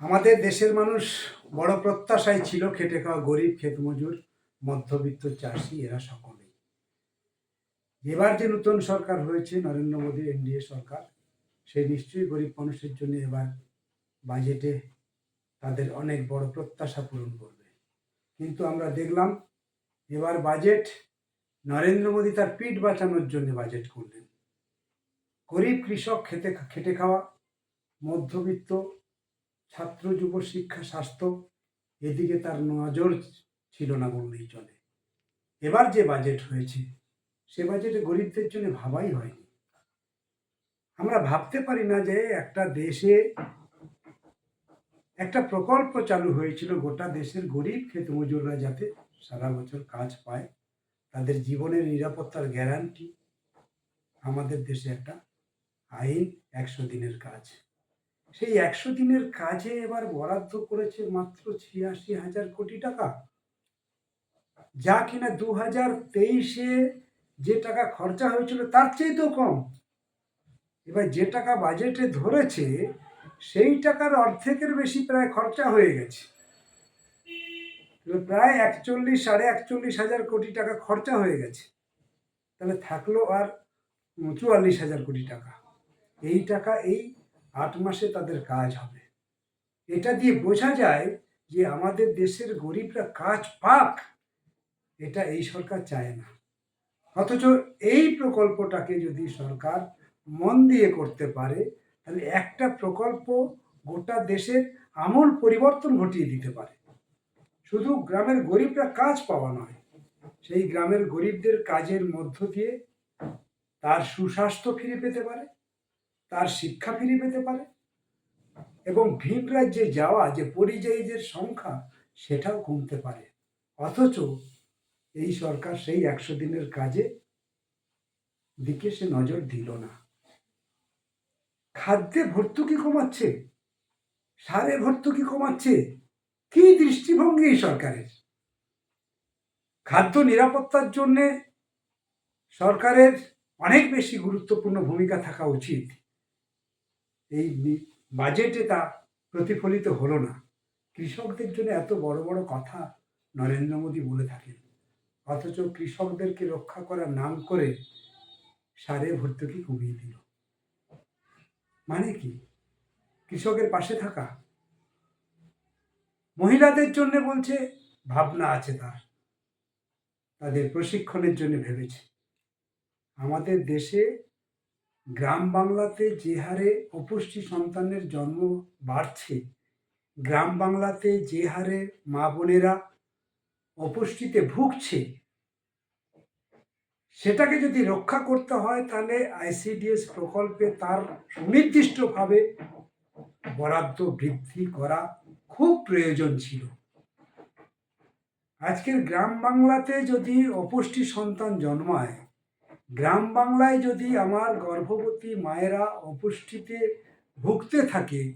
আমাদের দেশের মানুষ বড় প্রত্যাশায় ছিল খেটে খাওয়া গরিব ক্ষেতমজুর মধ্যবিত্ত চাষি, এরা সকলেই। এবার যে নতুন সরকার হয়েছে, নরেন্দ্র মোদী এনডিএ সরকার, সে নিশ্চয়ই গরিব মানুষের জন্য এবার বাজেটে তাদের অনেক বড় প্রত্যাশা পূরণ করবে। কিন্তু আমরা দেখলাম, এবার বাজেট, নরেন্দ্র মোদী তার পিঠ বাঁচানোর জন্য বাজেট করলেন। গরিব কৃষক খেতে, খেটে খাওয়া, মধ্যবিত্ত ছাত্র যুব শিক্ষা, স্বাস্থ্য, এদিকে তার নজর ছিল না বললেই চলে। এবার যে বাজেট হয়েছে, সে বাজেটে গরিবদের জন্য ভাবাই হয়নি। আমরা ভাবতে পারি না যে একটা দেশে একটা প্রকল্প চালু হয়েছিল, গোটা দেশের গরিব ক্ষেত মজুররা যাতে সারা বছর কাজ পায়, তাদের জীবনের নিরাপত্তার গ্যারান্টি আমাদের দেশে একটা আইন একশো দিনের কাজ। সেই একশো দিনের কাজে এবার বরাদ্দ করেছে মাত্র ছিয়াশি হাজার কোটি টাকা। যা কিনা দু হাজার তেইশে যে টাকা খরচা হয়েছিল, তার চেয়ে তো কম। এবার যে টাকা বাজেটে ধরেছে, সেই টাকার অর্ধেকের বেশি প্রায় খরচা হয়ে গেছে। প্রায় একচল্লিশ, সাড়ে একচল্লিশ হাজার কোটি টাকা খরচা হয়ে গেছে। তাহলে থাকল আর চুয়াল্লিশ হাজার কোটি টাকা। এই টাকা, এই আট মাসে তাদের কাজ হবে। এটা দিয়ে বোঝা যায় যে আমাদের দেশের গরিবরা কাজ পাক, এটা এই সরকার চায় না। অথচ এই প্রকল্পটাকে যদি সরকার মন দিয়ে করতে পারে, তাহলে একটা প্রকল্প গোটা দেশের আমূল পরিবর্তন ঘটিয়ে দিতে পারে। শুধু গ্রামের গরিবরা কাজ পাওয়া নয়, সেই গ্রামের গরিবদের কাজের মধ্য দিয়ে তার সুস্বাস্থ্য ফিরে পেতে পারে। তার শিক্ষা ফিরে পেতে পারে? এবং ভিন রাজ্যে যাওয়া যে পরিযায়ীদের সংখ্যা, সেটাও কমতে পারে। অথচ এই সরকার সেই একশো দিনের কাজে দিকে সে নজর দিল না। খাদ্যে ভর্তুকি কমাচ্ছে? সারে ভর্তুকি কমাচ্ছে? কি দৃষ্টিভঙ্গি এই সরকারের? খাদ্য নিরাপত্তার জন্যে সরকারের অনেক বেশি গুরুত্বপূর্ণ ভূমিকা থাকা উচিত। এই বাজেটে তা প্রতিফলিত হলো না। কৃষকদের জন্য এত বড় বড় কথা নরেন্দ্র মোদী বলে থাকেন। অথচ কৃষকদেরকে রক্ষা করার নাম করে সারে ভর্তুকি কমিয়ে দিল। মানে কি? কৃষকের পাশে থাকা। মহিলাদের জন্য বলছে, ভাবনা আছে তার। তাদের প্রশিক্ষণের জন্য ভেবেছে। আমাদের দেশে গ্রাম বাংলাতে যে হারে অপুষ্টি সন্তানের জন্ম বাড়ছে, গ্রাম বাংলাতে যে হারে মা বোনেরা অপুষ্টিতে ভুগছে, সেটাকে যদি রক্ষা করতে হয় তাহলে আইসিডিএস প্রকল্পে তার সুনির্দিষ্টভাবে বরাদ্দ বৃদ্ধি করা খুব প্রয়োজন ছিল। আজকের গ্রাম বাংলাতে যদি অপুষ্টি সন্তান জন্মায় গ্রাম বাংলায় যদি আমার গর্ভবতী মায়েরা অপুষ্টিতে ভুগতে থাকে,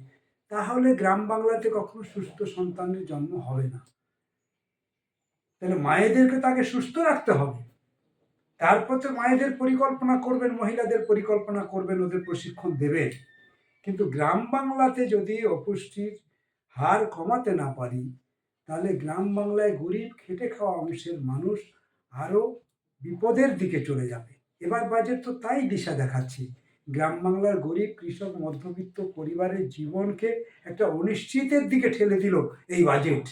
তাহলে গ্রাম বাংলাতে কখনো সুস্থ সন্তানের জন্ম হবে না। তাহলে মায়েদেরকে তাকে সুস্থ রাখতে হবে। তারপর তো মায়েদের পরিকল্পনা করবেন, মহিলাদের পরিকল্পনা করবেন, ওদের প্রশিক্ষণ দেবেন। কিন্তু গ্রাম বাংলাতে যদি অপুষ্টির হার কমাতে না পারি, তাহলে গ্রাম বাংলায় গরিব খেটে খাওয়া অংশের মানুষ আরও বিপদের দিকে চলে যাবে। এবার বাজেট তো তাই দিশা দেখাচ্ছে। গ্রাম বাংলার গরিব, কৃষক, মধ্যবিত্ত পরিবারের জীবনকে একটা অনিশ্চিতের দিকে ঠেলে দিল এই বাজেট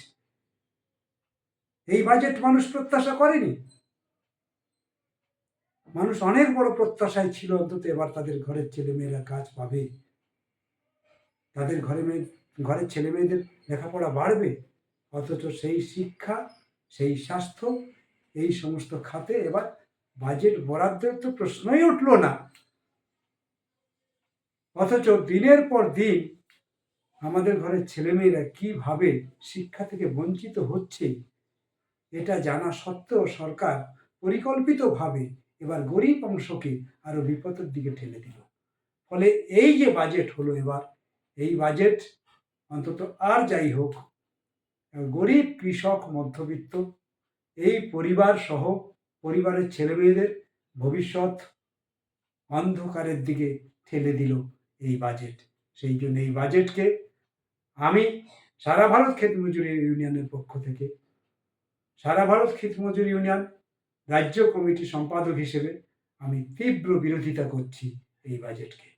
এই বাজেট মানুষ প্রত্যাশা করেনি। মানুষ অনেক বড় প্রত্যাশায় ছিল অন্তত এবার তাদের ঘরের ছেলে মেয়েরা কাজ পাবে। তাদের ঘরে মেয়ে, ঘরের ছেলে মেয়েদের লেখাপড়া বাড়বে। অথচ সেই শিক্ষা, সেই স্বাস্থ্য, এই সমস্ত খাতে এবার বাজেট বরাদ্দের তো প্রশ্নই উঠল না। অথচ দিনের পর দিন আমাদের ঘরের ছেলেমেয়েরা কীভাবে শিক্ষা থেকে বঞ্চিত হচ্ছে, এটা জানা সত্ত্বেও সরকার পরিকল্পিতভাবে এবার গরিব অংশকে আরও বিপদের দিকে ঠেলে দিল। ফলে এই যে বাজেট হলো এবার, এই বাজেট অন্তত আর যাই হোক, গরিব, কৃষক, মধ্যবিত্ত, এই পরিবার সহ পরিবারের ছেলেমেয়েদের ভবিষ্যৎ অন্ধকারের দিকে ঠেলে দিল এই বাজেট সেই জন্য এই বাজেটকে আমি সারা ভারত ক্ষেত মজুরি ইউনিয়নের পক্ষ থেকে, সারা ভারত ক্ষেত মজুরি ইউনিয়ন রাজ্য কমিটি সম্পাদক হিসেবে আমি তীব্র বিরোধিতা করছি এই বাজেটকে